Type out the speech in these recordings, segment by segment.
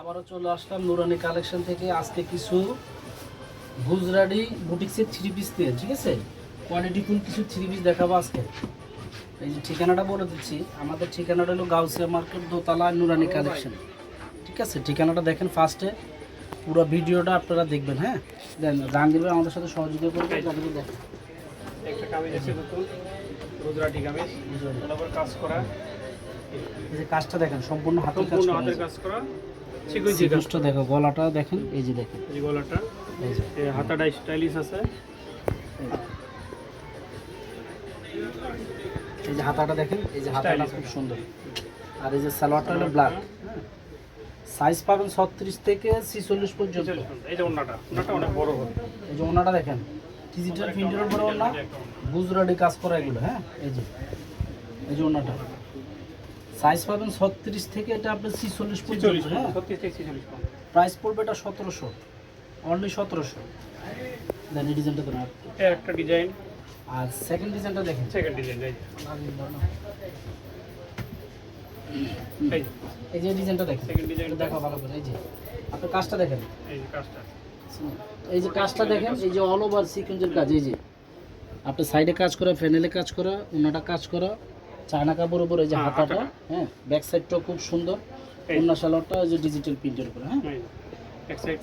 আবারও চলে আসলাম নুরানি কালেকশন থেকে। আজকে কিছু গুজরাটি বুটিক্সের থ্রি পিস দিয়ে ঠিক আছে? কোয়ালিটি কোয়ালিটিফুল কিছু থ্রি পিস দেখাবো আজকে। এই যে ঠিকানাটা বলে দিচ্ছি। আমাদের ঠিকানাটা হলো গাউসিয়া মার্কেট দোতলা নুরানি কালেকশন ঠিক আছে? ঠিকানাটা দেখেন ফার্স্টে পুরো ভিডিওটা আপনারা দেখবেন হ্যাঁ? দেন জাহাঙ্গীর ভাই আমাদের সাথে সহযোগিতা করবে জাহাঙ্গীর দেখেন। একটা কামিজ আছে নতুন গুজরাটি কামিজ। কাজ করা। এই যে কাজটা দেখেন সম্পূর্ণ হাতের কাজ করা হাতের কাজ করা। সিকুয়েন্সটা দেখো গলাটা দেখেন এই যে দেখেন। এই গলাটা। এই যে। হাতাটা স্টাইলিশ আছে। এই যে হাতাটা দেখেন এই যে হাতাটা খুব সুন্দর। আর এই যে সালোয়ারটা হলো ব্ল্যাক সাইজ পাবেন ছত্রিশ থেকে ছিচল্লিশ পর্যন্ত। এই যে ওন্নাটা অনেক বড় হবে। এই যে ওনাটা দেখেন ডিজিটাল প্রিন্টের উপরে ওনা গুজরাটি কাজ করা এগুলো হ্যাঁ? এই যে এই যে ওনাটা সাইজ পাবেন ছত্রিশ থেকে এটা আপনার ছিচল্লিশ পর্যন্ত হ্যাঁ? প্রাইস পড়বে এটা সতেরোশো। অনলি সতেরোশো। দেন এই ডিজাইনটা এর একটা ডিজাইন আর সেকেন্ড ডিজাইনটা দেখেন। সেকেন্ড ডিজাইন এই যে। এই যে। ডিজাইনটা দেখেন। সেকেন্ড ডিজাইনটা দেখো ভালো করে। এই যে আপনি কাজটা দেখেন। এই যে কাজটা। এই যে কাজটা দেখেন এই যে অল ওভার সিকোয়েন্সের কাজ এই যে। আপনার সাইডে কাজ করা ফ্যানেলে কাজ করা ওনাটা কাজ করা চায়না কাপড় উপর যে হ্যাঁ, হাতাটা। হ্যাঁ ব্যাক সাইডটাও খুব সুন্দর। অন্য সালোয়ারটা এই যে ডিজিটাল প্রিন্টের উপরে হ্যাঁ?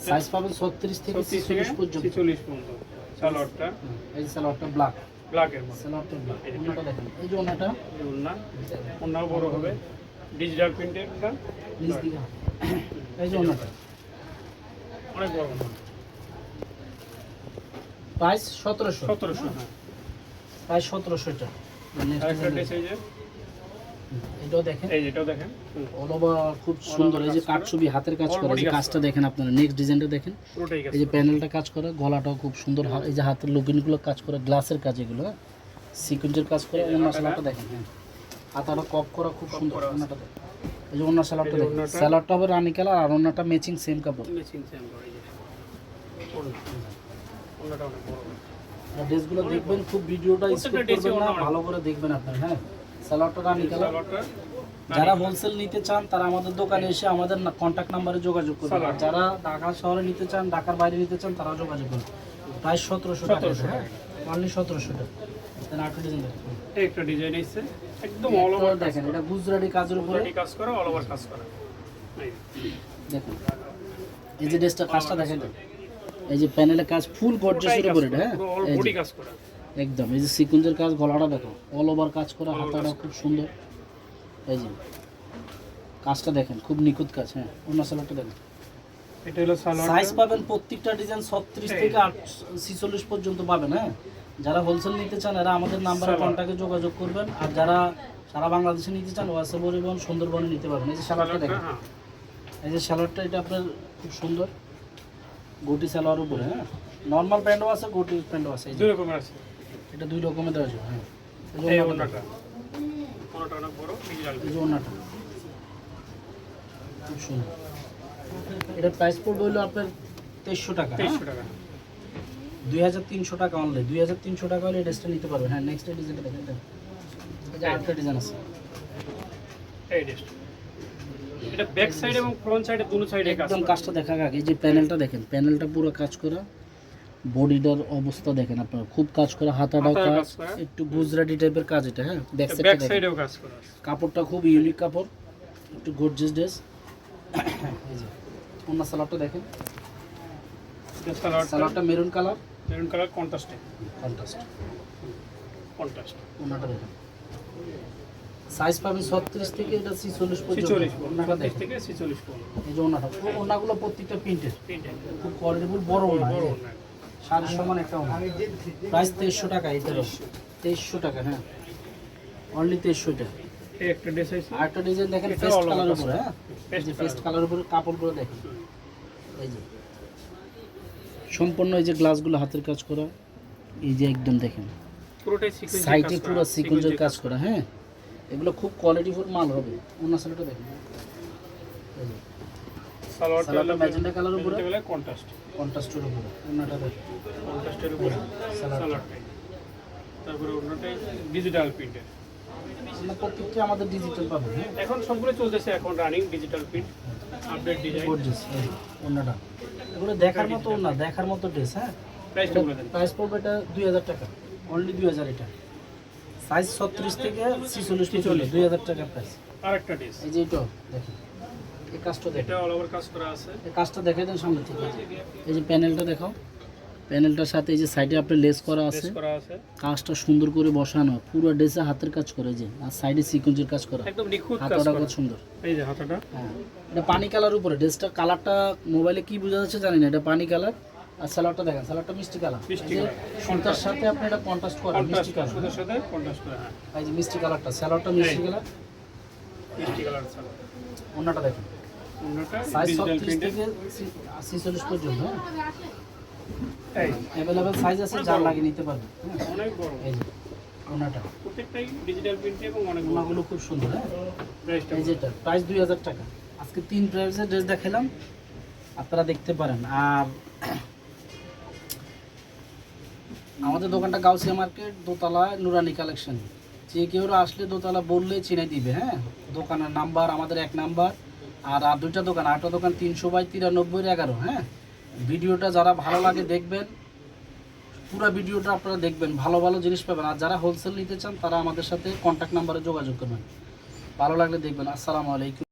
সাইজ পাবেন ছত্রিশ থেকে ছিচল্লিশ পর্যন্ত। ছিচল্লিশ পর্যন্ত। সালোয়ারটা এই সালোয়ারটা ব্ল্যাক ব্ল্যাকের মধ্যে। সালোয়ারটা ব্ল্যাক এই যে ওনাটা এই বড় হবে। ডিজিটাল প্রিন্টেরটা নিচ দিকে এই যে ওনাটা। অনেক বড় প্রাইস সতেরোশো। সতেরোশো হ্যাঁ। প্রাইস সতেরোশো এটা। এটাও দেখেন। এই যেটাও দেখেন। অল ওভার খুব সুন্দর। এই যে। কাঠছবি হাতের কাজ করা এই কাজটা দেখেন আপনারা। নেক্সট ডিজাইনটা দেখেন। এই যে প্যানেলটা কাজ করে গলাটাও খুব সুন্দর। এই যে হাতের লুকিনগুলো কাজ করে গ্লাসের কাজ এগুলো সিকুয়েন্সের কাজ করে এই। দেখেন হ্যাঁ। হাতাটা কপ করা খুব সুন্দর দেখেন। এই যে যে দেখেন। সালাডটা হবে রানি কালার আর অন্যটা ম্যাচিং সেম কাপড়। মেশিন সেম করে এই যে। ওন্নাটা অনেক বড়। হবে। আর ড্রেসগুলো দেখবেন খুব ভিডিওটা স্কিপ করবেন না ভালো করে দেখবেন আপনারা হ্যাঁ? সালাডটা রানি কালার যারা হোলসেল নিতে চান তারা আমাদের দোকানে এসে আমাদের কন্ট্যাক্ট নাম্বারে যোগাযোগ করবেন। আর যারা ঢাকা শহরে নিতে চান ঢাকার বাইরে নিতে চান তারাও যোগাযোগ করবেন প্রায় সতেরোশো টাকা 1700 হ্যাঁ অনলি সতেরোশো টাকা। একটা ডিজাইন এসেছে। একদম অল ওভার দেখেন এটা গুজরাটি কাজের উপরে। কাজ করা অল ওভার কাজ করা। এই এই যে ড্রেসটা কাজটা দেখেন। এই যে প্যানেলে কাজ ফুল গর্জেসের উপরে এটা, হ্যাঁ? অল বডি কাজ করা। একদম এই যে সিকুঞ্জের কাজ গলাটা দেখো অল ওভার কাজ করা হাতাটা খুব সুন্দর। এই যে কাজটা দেখেন খুব নিখুঁত কাজ হ্যাঁ? অন্য সালোয়ারটা দেখেন এটা হলো সালোয়ার সাইজ পাবেন প্রত্যেকটা ডিজাইন ছত্রিশ এই। থেকে আট ছিচল্লিশ পর্যন্ত পাবেন হ্যাঁ? যারা হোলসেল নিতে চান এরা আমাদের নাম্বারে সালোয়ার। কন্ট্যাক্টে যোগাযোগ করবেন। আর যারা সারা বাংলাদেশে নিতে চান ওয়াসে পরিবহন সুন্দরবনে নিতে পারবেন। এই যে সালোয়ারটা দেখেন। হ্যাঁ। এই যে সালোয়ারটা এটা আপনার খুব সুন্দর। গোটি সালোয়ার উপরে হ্যাঁ? নর্মাল প্যান্টও আছে গোটি প্যান্টও আছে দুই রকমের আছে। এটা দুই রকমের দেওয়া যাবে হ্যাঁ। এই যে এই ওড়নাটা। ওন্নাটা ওন্নাটা অনেক বড় এই যে খুব সুন্দর। এটার প্রাইস পড়বে হলো আপনার তেইশশো টাকা হ্যাঁ? তেইশশো টাকা। দুই হাজার তিনশো টাকা অনলি দুই হাজার তিনশো টাকা হলে ড্রেসটা নিতে পারবেন। হ্যাঁ নেক্সট ডিজাইনটা দেখেন এটা আরেকটা ডিজাইন আছে। এই ড্রেসটা এটা ব্যাক সাইড এবং ফ্রন্ট সাইডে দুটো সাইডে একদম কাজটা দেখা আগে যে প্যানেলটা দেখেন প্যানেলটা পুরো কাজ করা। বডিটার অবস্থা দেখেন আপনারা খুব কাজ করা হাতাটাও হাতায় কাজ একটু গুজরাটি টাইপের কাজ এটা হ্যাঁ? ব্যাক সাইডেও কাজ করা কাপড়টা খুব ইউনিক কাপড় একটু গর্জিয়াস ড্রেস এই যে অন্য সালোয়ারটা দেখেন। সালোয়ারটা মেরুন কালার মেরুন কালার কন্ট্রাস্টে কন্ট্রাস্ট কন্ট্রাস্ট ওনাটা দেখেন। সাইজ পাবেন ছত্রিশ থেকে এটা ছিচল্লিশ পর্যন্ত। থেকে ছিচল্লিশ পর্যন্ত। এই যে ওনাটা ও- ওনাগুলো প্রত্যেকটা প্রিন্টের খুব কোয়ালিটিফুল বড় ওনা বড় না সাড়ে সমান একটা ওনা প্রাইস তেইশশো টাকা এটারও তেইশশো টাকা হ্যাঁ। অনলি তেইশশোটা এই একটা ড্রেস আছে। আর একটা ডিজাইন দেখেন এটা over কালার উপরে হ্যাঁ। এই যে colour। কালার উপরে কাপড়গুলো দেখেন। এই যে। সম্পূর্ণ এই যে গ্লাসগুলো হাতের কাজ করা এই যে একদম দেখেন। পুরোটাই সিকোয়েন্স সাইডে পুরো সিকুয়েন্সের কাজ করা হ্যাঁ। এগুলো খুব কোয়ালিটিফুল মাল হবে। অন্য সাইডটা দেখেন সালোয়ারটা সালোয়ারটা ম্যাজেন্টা কালার উপরে? কন্ট্রাস্ট কন্ট্রাস্টের উপরে। অন্যটা দেখেন কন্ট্রাস্টের উপরে সালোয়ার সালোয়ারটাই তারপরে অন্যটাই ডিজিটাল প্রিন্টের প্রত্যেকটি আমাদের ডিজিটাল হ্যাঁ এখন সবগুলো চলতেছে এখন running digital print update design gorgeous ওনাটা এগুলো দেখার মতো না দেখার মতো ড্রেস হ্যাঁ? প্রাইস পড়বে এটা দুই হাজার টাকা। অনলি দুই হাজার এটা। সাইজ ছত্রিশ থেকে ছিচল্লিশ পর্যন্ত দুই হাজার টাকা প্রাইস আরেকটা ড্রেস এই যে এটা এই কাজটা এটা অল ওভার কাজ করা আছে। এই কাজটা দেখে দেন সামনে থেকে। এই যে প্যানেলটা দেখাও প্যানেলটার সাথে এই যে সাইডে আপনার লেস করা আছে। কাজটা সুন্দর করে বসানো পুরো ড্রেসে হাতের কাজ করে যে আর সাইডে সিকোয়েন্সের কাজ করা। একদম নিখুঁত কাজ করা। কত সুন্দর। এই যে হাতাটা। হ্যাঁ এটা পানি কালার উপরে ড্রেসটা কালারটা মোবাইলে কি বোঝা যাচ্ছে জানি না এটা পানি কালার আর সালোয়ারটা দেখেন সালোয়ারটা মিষ্টি কালার। মিষ্টি সুতার সাথে আপনি এটা কন্ট্রাস্ট করেন মিষ্টি কালার। সাথে কন্ট্রাস্ট করা হ্যাঁ। এই যে মিষ্টি কালারটা সালোয়ারটা মিষ্টি কালার। মিষ্টি কালার ছাড়া অন্যটা দেখেন। অন্যটা সাইজ ডিজিটাল ছত্রিশ প্রিন্টের থেকে ছিচল্লিশ পর্যন্ত হ্যাঁ। এই। অ্যাভেলেবেল সাইজ আছে যার লাগিয়ে নিতে পারবে হ্যাঁ। অনেক বড়। এই যে ওনাটা প্রত্যেকটাই ডিজিটাল প্রিন্টে এবং অনেক খুব সুন্দর হ্যাঁ। প্রাইসটা এই যেটা প্রাইস দুই হাজার টাকা। আজকে তিন প্রাইসের ড্রেস দেখালাম আপনারা দেখতে পারেন। আর আমাদের দোকানটা গাউসিয়া মার্কেট দোতলা নুরানি কালেকশন। যে কেউ আসলে দোতলা বললে চিনে দিবে হ্যাঁ? দোকানের নাম্বার, আমাদের এক নাম্বার, আর আর দুইটা দোকান আটটা দোকান তিনশো বাই তিরানব্বই এগারো হ্যাঁ? ভিডিওটা যারা ভালো লাগে দেখবেন, পুরো ভিডিওটা আপনারা দেখবেন, ভালো ভালো জিনিস পাবেন। আর যারা হোলসেল নিতে চান, তারা আমাদের সাথে কন্ট্যাক্ট নাম্বারে যোগাযোগ করবেন। ভালো লাগলে দেখবেন। আসসালামু আলাইকুম।